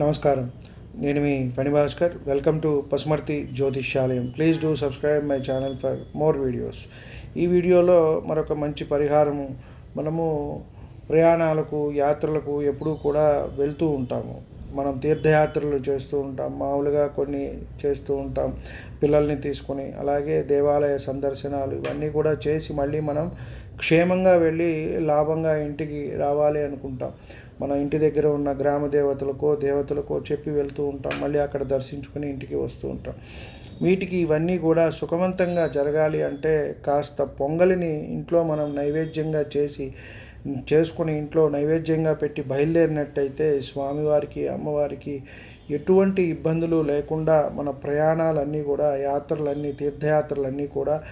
నమస్కారం. నేను మీ ఫణి భాస్కర్ వెల్కమ్ టు పసుమర్తి జ్యోతిష్యాలయం. Please do subscribe my channel for more videos. ఈ వీడియోలో మరొక మంచి పరిహారము. మనము ప్రయాణాలకు యాత్రలకు ఎప్పుడూ కూడా వెళ్తూ ఉంటాము. మనం తీర్థయాత్రలు చేస్తూ ఉంటాం మామూలుగా కొన్ని చేస్తూ ఉంటాం పిల్లల్ని తీసుకొని అలాగే దేవాలయ సందర్శనాలు ఇవన్నీ కూడా చేసి మళ్ళీ మనం క్షేమంగా వెళ్ళి లాభంగా ఇంటికి రావాలి అనుకుంటాం. మన ఇంటి దగ్గర ఉన్న గ్రామ దేవతలకో దేవతలకో చెప్పి వెళ్తూ ఉంటాం మళ్ళీ అక్కడ దర్శించుకుని ఇంటికి వస్తూ ఉంటాం. వీటికి ఇవన్నీ కూడా సుఖవంతంగా జరగాలి అంటే కాస్త పొంగలిని ఇంట్లో మనం నైవేద్యంగా చేసి చేసుకుని ఇంట్లో నైవేద్యంగా పెట్టి బయలుదేరినట్టయితే స్వామివారికి అమ్మవారికి ఎటువంటి ఇబ్బందులు లేకుండా మన ప్రయాణాలన్నీ కూడా యాత్రలన్నీ తీర్థయాత్రలన్నీ కూడా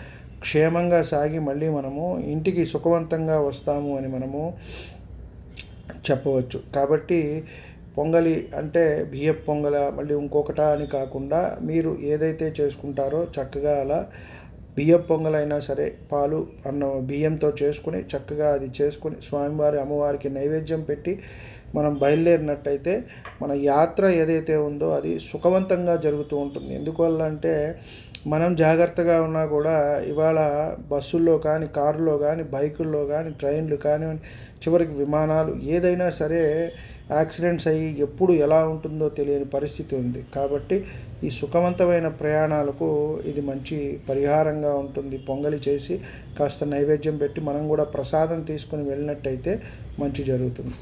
క్షేమంగా సాగి మళ్ళీ మనము ఇంటికి సుఖవంతంగా వస్తాము అని మనము చెప్పవచ్చు. కాబట్టి పొంగలి అంటే బియ్యపు పొంగల మళ్ళీ ఇంకొకట అని కాకుండా మీరు ఏదైతే చేసుకుంటారో చక్కగా అలా బియ్యం పొంగలైనా సరే పాలు అన్నం బియ్యంతో చేసుకుని చక్కగా అది చేసుకుని స్వామివారి అమ్మవారికి నైవేద్యం పెట్టి మనం బయలుదేరినట్టయితే మన యాత్ర ఏదైతే ఉందో అది సుఖవంతంగా జరుగుతూ ఉంటుంది. ఎందువల్ల అంటే మనం జాగ్రత్తగా ఉన్నా కూడా ఇవాళ బస్సుల్లో కానీ కారులో కానీ బైకుల్లో కానీ ట్రైన్లు కానీ చివరికి విమానాలు ఏదైనా సరే యాక్సిడెంట్స్ అయ్యి ఎప్పుడు ఎలా ఉంటుందో తెలియని పరిస్థితి ఉంది. కాబట్టి ఈ సుఖవంతమైన ప్రయాణాలకు ఇది మంచి పరిహారంగా ఉంటుంది. పొంగలి చేసి కాస్త నైవేద్యం పెట్టి మనం కూడా ప్రసాదం తీసుకుని వెళ్ళినట్టయితే మంచి జరుగుతుంది.